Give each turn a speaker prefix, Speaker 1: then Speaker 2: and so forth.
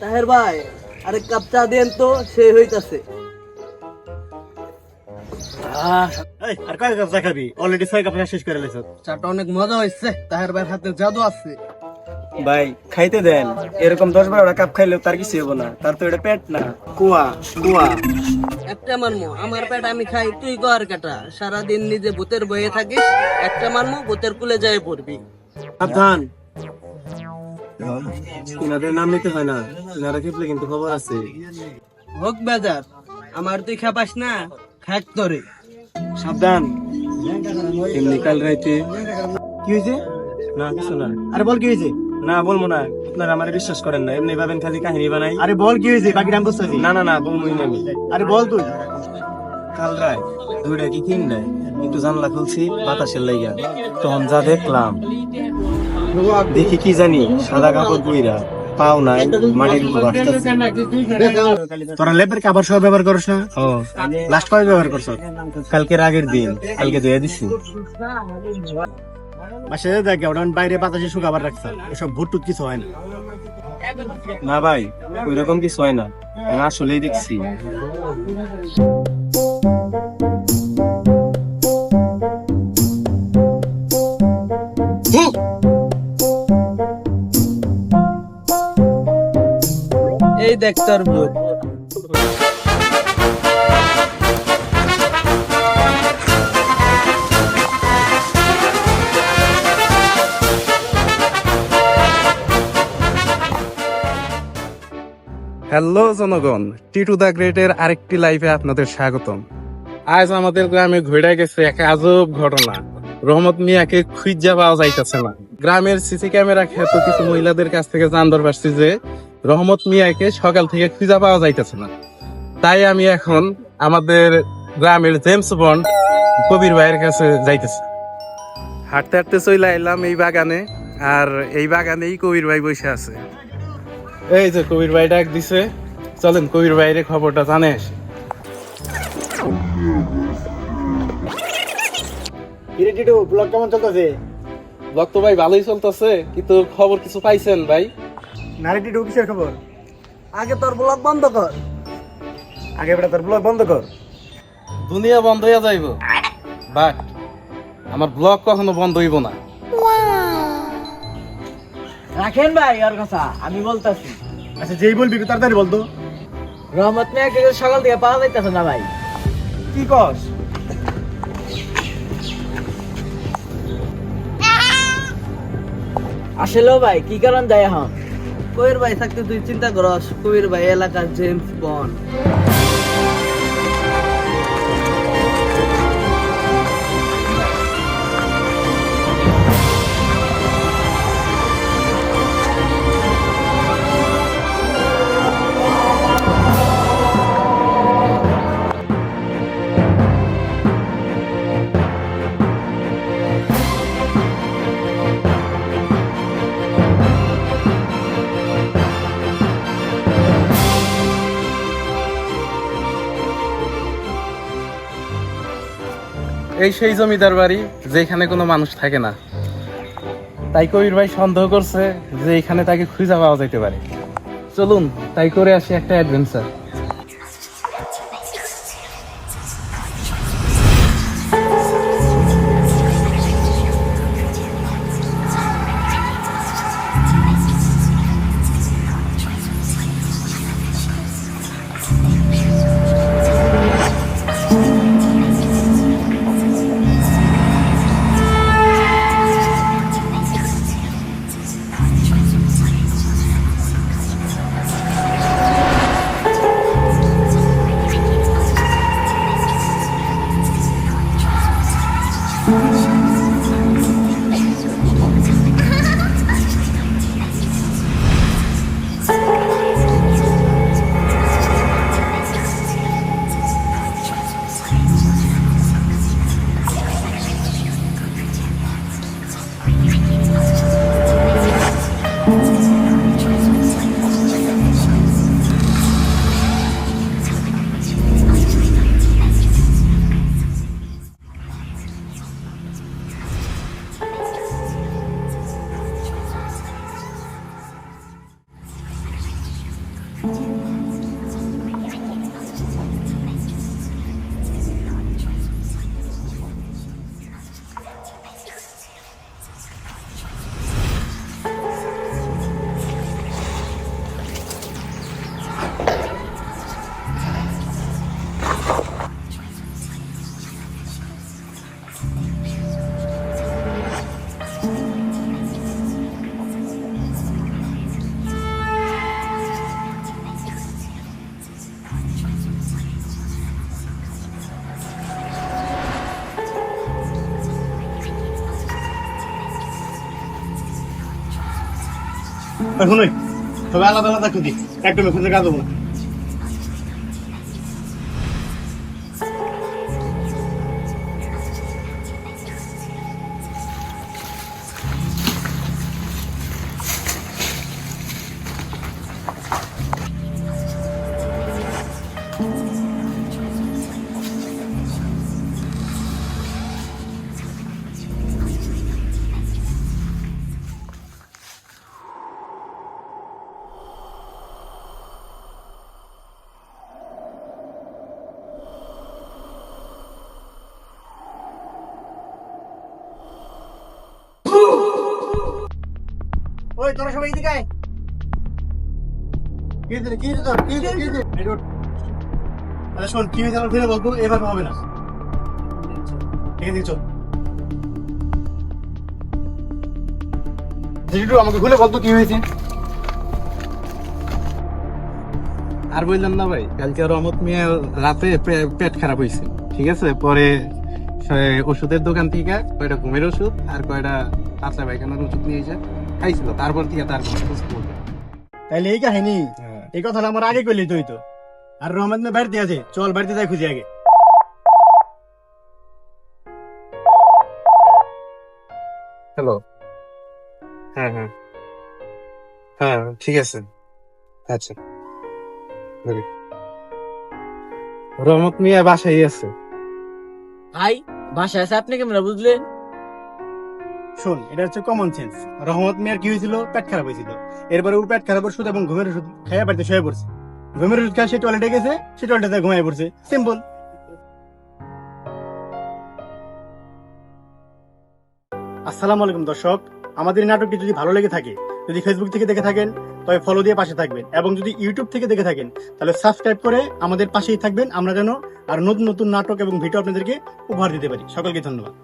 Speaker 1: তাহের ভাই আরে কাপ চা দেন তো সে হইতাছে।
Speaker 2: আর কয় কাপ চা খাবি? অলরেডি ছয় কাপ শেষ করে লেছ।
Speaker 1: চাটা অনেক মজা হয়েছে তাহের ভাইয়ের হাতে জাদু আছে।
Speaker 3: ভাই খাইতে দেন। এরকম দশ বারোটা কাপ খাইলেও তার কিছু হব না। তার তো এটা পেট না। কুয়া কুয়া।
Speaker 1: একটা মানমো আমার পেট আমি খাই তুই কর কাটা। সারাদিন নিজে ভূতের বয়ে থাকিস একটা মানমো ভূতের কুলে যায় পড়বি।
Speaker 2: সাবধান। ইনাদের নাম নিতে হয় না। ইনারা খেপলে কিন্তু খবর আছে।
Speaker 1: হোক বেজার আমার তুই খাপাস না খাক তোরে।
Speaker 2: সাবধান। এমনি কাল রাইতে কি হয়েছে? না কিছু না। আরে বল কি হয়েছে? না বলব না। আপনারা আমার বিশ্বাস করেন না। এমনি ভাবেন খালি কাহিনী বানাই। আরে বল কি হয়েছে? বাকি নাম বুঝতেছি না না না বলবই না আমি। আরে বল তুই। কাল রাত দুইটা কি কিন দেয় একটু জানলা খুলছি বাতাসের লাইগা। তখন যা দেখলাম দেখি কি জানি সাদা কাপড় বুইরা পাও নাই মাটির তোরা লেপের কাপড় সব ব্যবহার করছ না? ও লাস্ট কবে ব্যবহার করছ? কালকের আগের দিন কালকে ধুয়ে দিছি। বাসে দেখ ওটা বাইরে বাতাসে শুকাবার রাখছে এসব ভুট টুট কিছু হয় না।
Speaker 3: না ভাই ওই রকম কিছু হয় না। আসলেই দেখছি।
Speaker 1: এই দেখ তোর ভূত
Speaker 4: হ্যালো জনগণ টিটু দা গ্রেটের আরেকটি লাইভে আপনাদের স্বাগতম। আজ আমাদের গ্রামে ঘুরে গেছে এক আজব ঘটনা। রহমত মিয়াকে খুঁজা পাওয়া যাইতেছে না। গ্রামের সিসি ক্যামেরা খ্যাত কিছু মহিলাদের কাছ থেকে জানতে পারছি যে রহমত মিয়াকে সকাল থেকে খুঁজা পাওয়া যাইতেছে না। তাই আমি এখন আমাদের গ্রামের জেমস বন্ড কবির ভাইয়ের কাছে যাইতেছি। হাঁটতে হাঁটতে চলে এলাম এই বাগানে আর এই বাগানেই কবির ভাই বসে আছে। এই যে কবির ভাই ডাক দিছে। চলেন কবির ভাইয়ের খবরটা জানে আসি।
Speaker 2: কিরে টিটু ব্লগ কেমন চলতেছে?
Speaker 4: ব্লগ তো ভাই ভালোই চলতেছে কিন্তু খবর কিছু পাইছেন ভাই?
Speaker 2: নারী টিটু কিসের খবর?
Speaker 1: আগে তোর ব্লগ বন্ধ কর।
Speaker 2: আগে বেটা তোর ব্লগ বন্ধ কর।
Speaker 4: দুনিয়া বন্ধ হয়ে যাইব। বাট আমার ব্লগ কখনো বন্ধ হইব না।
Speaker 1: রাখেন ভাই ওর কথা আমি বলতাছি।
Speaker 2: আচ্ছা যেই বলবি তাড়াতাড়ি বলতো।
Speaker 1: রহমত মিয়াকে সকাল থেকে পাওয়া যাইতেছে না ভাই।
Speaker 2: কি কস?
Speaker 1: আসলেও ভাই কি কারণ যায় এখন? কবির ভাই থাকতে তুই চিন্তা করস কবির ভাই এলাকার জেমস বন্ড।
Speaker 4: এই সেই জমিদার বাড়ি যেখানে কোনো মানুষ থাকে না। তাই কবির ভাই সন্দেহ করছে যে এখানে তাকে খুঁজে পাওয়া যেতে পারে। চলুন, তাই করে আসি একটা অ্যাডভেঞ্চার
Speaker 2: ওই সবাই আলাদা আলাদা খুঁজি একদম খুঁজে কাজ হব না। ওই, তোরা সবাই এদিকে আয়। হয়েছে? আরে
Speaker 4: বললাম না ভাই, কালকে রহমত মিয়া রাতে পেট খারাপ হয়েছে। ঠিক আছে? পরে ওষুধের দোকান থেকে কয়টা ঘুমের ওষুধ আর কয়টা পাতলা পায়খানার ওষুধ নিয়ে যায়। খাইছিল তারপর থেকে তার।
Speaker 2: তাইলে এই কাহিনী এই কথাটা আমার আগে কইলি তুই তো আর রহমত না বাড়িতে আছে চল বাড়িতে যাই খুঁজি আগে।
Speaker 4: হ্যালো হ্যাঁ হ্যাঁ। হ্যাঁ ঠিক আছে। আচ্ছা। রহমত মিয়া বাসায় আছে।
Speaker 1: ভাই বাসায় আছে? আপনি কেমন বুঝলেন?
Speaker 2: শোন, এটা হচ্ছে কমন সেন্স রহমত মিয়ার কি হয়েছিল? পেট খারাপ হয়েছিল। এরপরে ওর পেট খারাপ ওষুধ এবং ঘুমের ওষুধ খাইয়া বাড়িতে শুয়ে পড়ছে। ঘুমের ওষুধ খায় সে টয়লেটে গেছে, সে টয়লেটে ঘুমাই পড়ছে। সিম্পল আসসালামু আলাইকুম দর্শক। আমাদের নাটকটি যদি ভালো লেগে থাকে, যদি ফেসবুক থেকে দেখে থাকেন, তবে ফলো দিয়ে পাশে থাকবেন। এবং যদি ইউটিউব থেকে দেখে থাকেন, তাহলে সাবস্ক্রাইব করে আমাদের পাশেই থাকবেন। আমরা যেন আর নতুন নতুন নাটক এবং ভিডিও আপনাদেরকে উপহার দিতে পারি। সকলকে ধন্যবাদ।